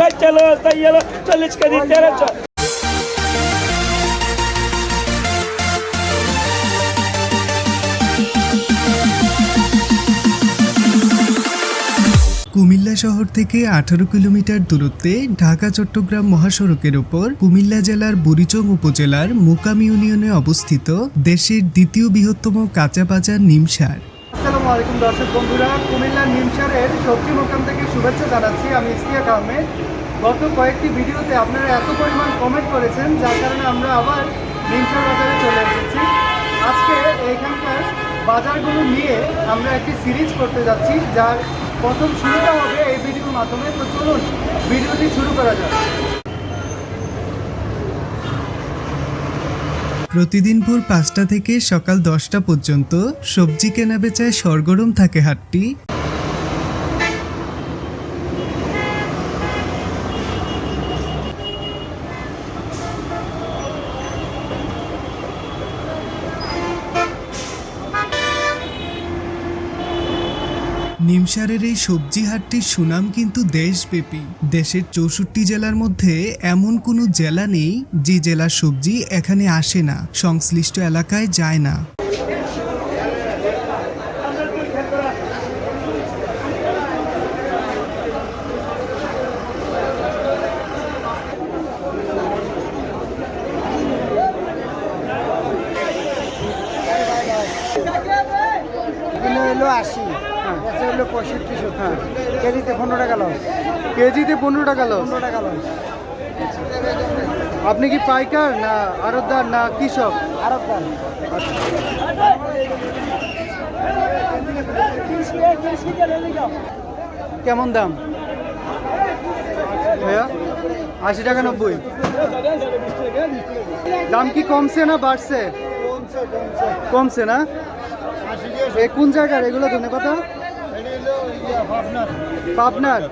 Yellow আছে yellow চল্লিশ KG তেরোশো কুমিল্লা শহর থেকে আঠারো কিলোমিটার দূরত্বে ঢাকা চট্টগ্রাম মহাসড়কের ওপর কুমিল্লা জেলার বুড়িচং উপজেলার মোকাম ইউনিয়নে অবস্থিত দেশের দ্বিতীয় বৃহত্তম কাঁচা বাজার নিমসার। আসসালামু আলাইকুম দর্শক বন্ধুরা কুমিল্লার নিমসারের সবজি মোকাম থেকে শুভেচ্ছা জানাচ্ছি। আমি ইস্তিয়াক আহমেদ গত কয়েকটি ভিডিওতে আপনারা এত পরিমাণ কমেন্ট করেছেন, যার কারণে আমরা আবার নিমসার বাজারে চলে এসেছি। আজকে এইখানকার বাজারগুলো নিয়ে আমরা একটি সিরিজ করতে যাচ্ছি, যার প্রথম শুরুটা হবে এই ভিডিওর মাধ্যমে। তো চলুন, ভিডিওটি শুরু করা যাক। প্রতিদিন ভোর পাঁচটা থেকে সকাল দশটা পর্যন্ত সবজি কেনা বেচায় সরগরম থাকে হাটটি। নিমসারের এই সবজি হাটটির সুনাম কিন্তু দেশব্যাপী। দেশের চৌষট্টি জেলার মধ্যে এমন কোনো জেলা নেই যে জেলার সবজি এখানে আসে না, সংশ্লিষ্ট এলাকায় যায় না। আশি। হ্যাঁ কেজিতে পনেরো টাকা লস কেজিতে পনেরো টাকা লস পনেরো টাকা লস আপনি কি পাইকার না আড়তদার না কৃষক? আরও কেমন দাম? ভাইয়া আশি টাকা নব্বই। দাম কি কমছে না বাড়ছে? কমছে না? কোন জায়গার? এগুলো ধনে পাতা? পাবনার।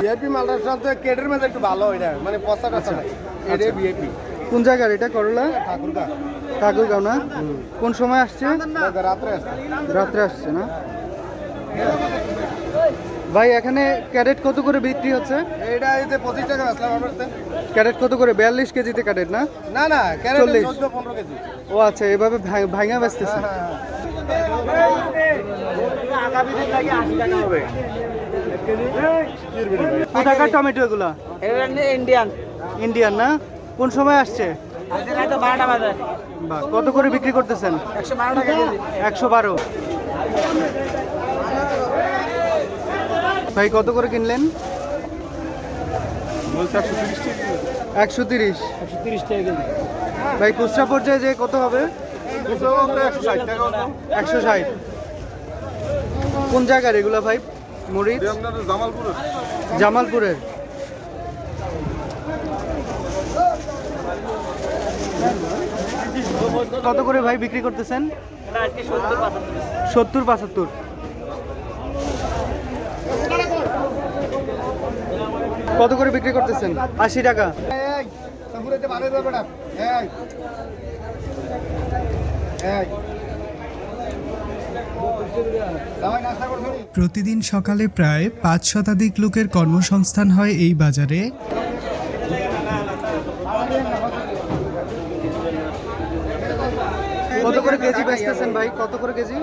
ভিআইপি মালটার সাথে কেটের মধ্যে একটু ভালো এটা মানে পচা টচা নাই। এটা ভিআইপি কোন জায়গার এটা করলা? ঠাকুরগা ঠাকুরগাঁও। না? কোন সময় আসছে? রাত্রে আসছে। রাত্রে আসছে না? ভাই এখানে ক্যারেট কত করে বিক্রি হচ্ছে? এটা এতে পঁচিশ টাকা আসলাম আমার। ক্যারেট কত করে? বিয়াল্লিশ কেজিতে ক্যারেট না? না না ক্যারেট চল্লিশ। পনেরো কেজি। ও আচ্ছা এভাবে ভাঙ- ভাঙা বেচতেছে। কোথাকার টমেটো এগুলা? ইন্ডিয়ান ইন্ডিয়ান না? কোন সময় আসছে? কত করে বিক্রি করতেছেন? একশো বারো ভাই কত করে কিনলেন? একশো তিরিশ ভাই খুচরা পর্যায়ে যে কত হবে? একশো ষাট টাকা হতো। একশো ষাট কোন জায়গার এগুলো ভাই? মরিচ? জামালপুরের। জামালপুরের। কত করে ভাই বিক্রি করতেছেন? সত্তর পঁচাত্তর। কত করে বিক্রি করতেছেন? আশি টাকা। এই, তারপরে বাড়ে যাবে না এই এই জামাই নাস্তা করছ নি? প্রতিদিন সকালে প্রায় পাঁচ শতাধিক লোকের কর্মসংস্থান হয় এই বাজারে। কত করে কেজি বেচতেছেন ভাই? কত করে কেজি?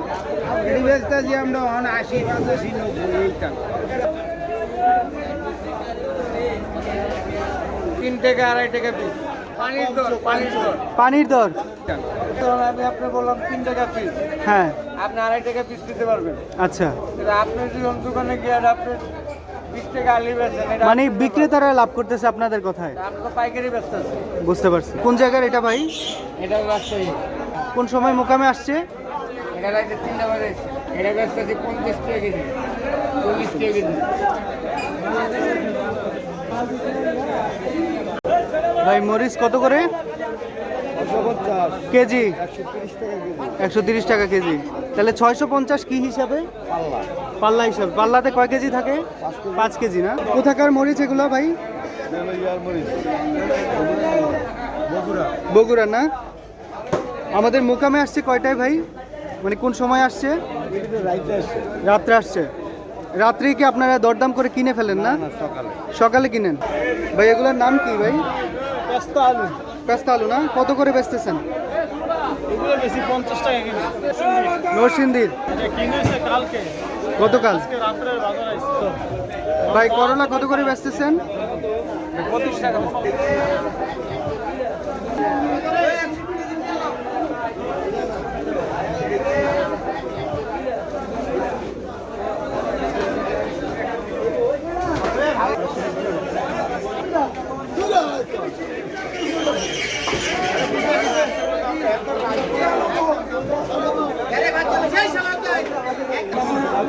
এটি বেচতেছি আমরা অন আশি পঁচাশি নব্বই এইটা তিন টাকা আড়াই টাকা পিস। পানির দর আমি আপনার বললাম তিন টাকা পিস হ্যাঁ। আপনি আড়াই টাকা পিস দিতে পারবেন। আচ্ছা। আপনি যদি অন্য দোকানে গিয়ে আপনি বিশ টাকা আলি বেচেন এটা মানে বিক্রেতারা লাভ করতেছে আপনাদের কথায়? বুঝতে পারছি। কোন জায়গার এটা ভাই? এটা কোন সময় মোকামে আসছে? এটা রাইতে তিনটা বাজে এটা বেচতে আছি পঞ্চাশ টাকা কেজি। চল্লিশ টাকা কেজি। ভাই মরিচ কত করে? কেজি? একশো তিরিশ টাকা কেজি। তাহলে ছয়শো পঞ্চাশ কি হিসাবে? পাল্লা হিসাবে। পাল্লাতে কয় কেজি থাকে? পাঁচ কেজি না? কোথাকার মরিচ এগুলো ভাই? বগুড়া না? আমাদের মোকামে আসছে কয়টায় ভাই? মানে কোন সময় আসছে? রাত্রে আসছে। রাত্রে কি আপনারা দরদাম করে কিনে ফেলেন না? সকালে। সকালে কিনেন। ভাই এগুলোর নাম কি ভাই? পেস্তা আলু। পেস্তা আলু না? কত করে বেচতেছেন? নরসিংদীর। গতকাল? ভাই করলা কত করে বেচতেছেন?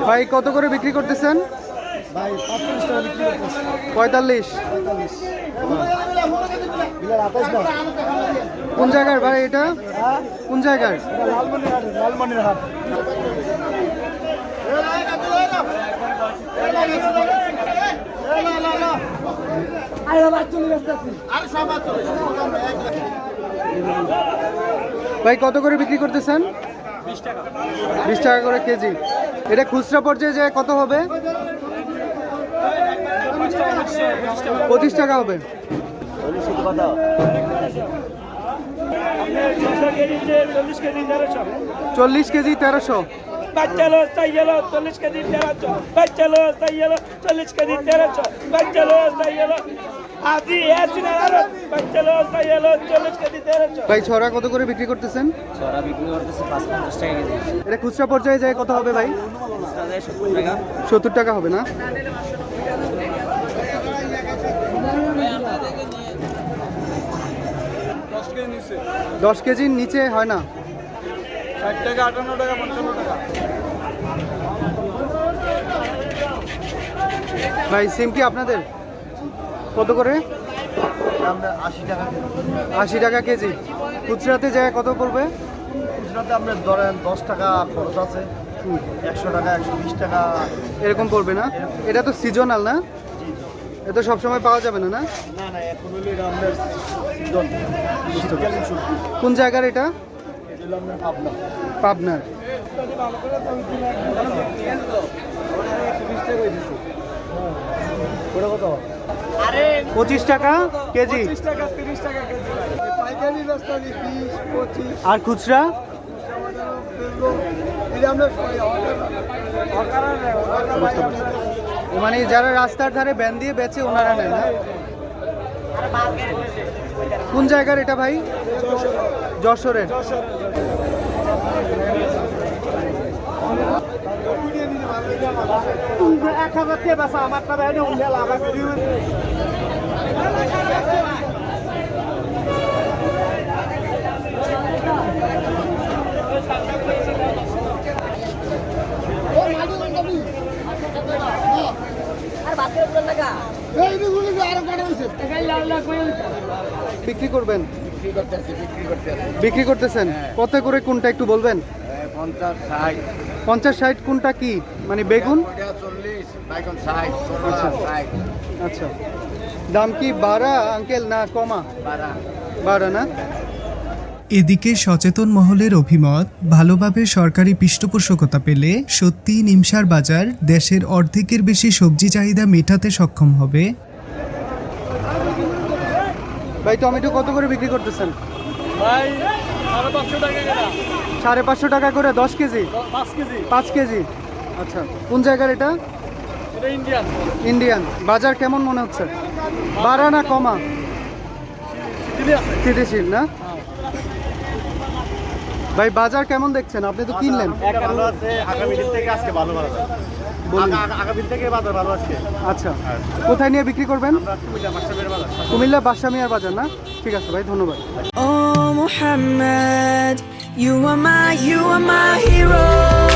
ভাই কত করে বিক্রি করতেছেন? ভাই পাঁচচল্লিশ টাকা বিক্রি করতেছে। পঁয়তাল্লিশ? কোন জায়গার ভাই এটা? কোন জায়গার? লালমনির হাট ভাই কত করে বিক্রি করতেছেন? বিশ টাকা করে কেজি। এটা খুচরা পর্যায়ে যে কত হবে? পঁচিশ টাকা হবে। চল্লিশ কেজি তেরোশো। চল্লিশ বাচ্চালো, তাই গেল চল্লিশ কেজি তেরোশো। বাচ্চালো, তাই গেল চল্লিশ কেজি তেরোশো। বাচ্চালো, তাই ভাই ছড়া কত করে বিক্রি করতেছেন? ছড়া বিক্রি করতেছে পাঁচ পঞ্চাশ টাকা কেজি। এটা খুচরা পর্যায়ে যায় কত হবে ভাই? সত্তর টাকা। সত্তর টাকা হবে না? দশ কেজির নিচে হয় না? ষাট টাকা আটান্ন টাকা পঞ্চান্ন টাকা। ভাই সিম কি আপনাদের? কত করে? আমরা আশি টাকা আশি টাকা কেজি। খুচরাতে যায় কত পড়বে? খুচরাতে আপনার ধরেন দশ টাকা খরচ আছে। একশো টাকা একশো বিশ টাকা। এরকম পড়বে না? এটা তো সিজনাল না? এটা সবসময় পাওয়া যাবে না না? কোন জায়গার এটা? পাবনার। ওটা কত? পঁচিশ টাকা কেজি। টাকা তিরিশ টাকা কেজি। পাইকারি রাস্তা বিশ পঁচিশ। আর খুচরা? মানে যারা রাস্তার ধারে ব্যান দিয়ে বেচে ওনারা নেন না কোন জায়গার এটা ভাই? যশোরের। এক হাজার আমার টাকা এনে উঠে লাভ আছে বিক্রি করবেন? বিক্রি করতেছেন? কত করে কোনটা একটু বলবেন? পঞ্চাশ ষাট কোনটা কি? মানে বেগুন? আচ্ছা। আচ্ছা। দাম কি বাড়া আঙ্কেল না কমা? বাড়া। না? এদিকে সচেতন মহলের অভিমত ভালোভাবে সরকারি পৃষ্ঠপোষকতা পেলে সত্যি নিমসার বাজার দেশের অর্ধেকের বেশি সবজি চাহিদা মেটাতে সক্ষম হবে। ভাই টমেটো কত করে বিক্রি করতেছেন? ভাই সাড়ে পাঁচশো টাকা করে। দশ কেজি? পাঁচ কেজি। পাঁচ কেজি। আচ্ছা কোন জায়গার এটা? ইন্ডিয়ান ইন্ডিয়ান বাজার কেমন মনে হচ্ছে? বাড়া না কমা? স্থিতিশীল না? ভাই বাজার কেমন দেখছেন? আপনি তো কিনলেন। ভালো আছে। আগামী দিন থেকে আজকে ভালো ভালো বলুন। আগামী দিন থেকে বাজার ভালো আজকে। আচ্ছা। কোথায় নিয়ে বিক্রি করবেন? কুমিল্লা বাসামিয়ার বাজার। না? ঠিক আছে ভাই ধন্যবাদ। ও Muhammad, you are my, you are my hero.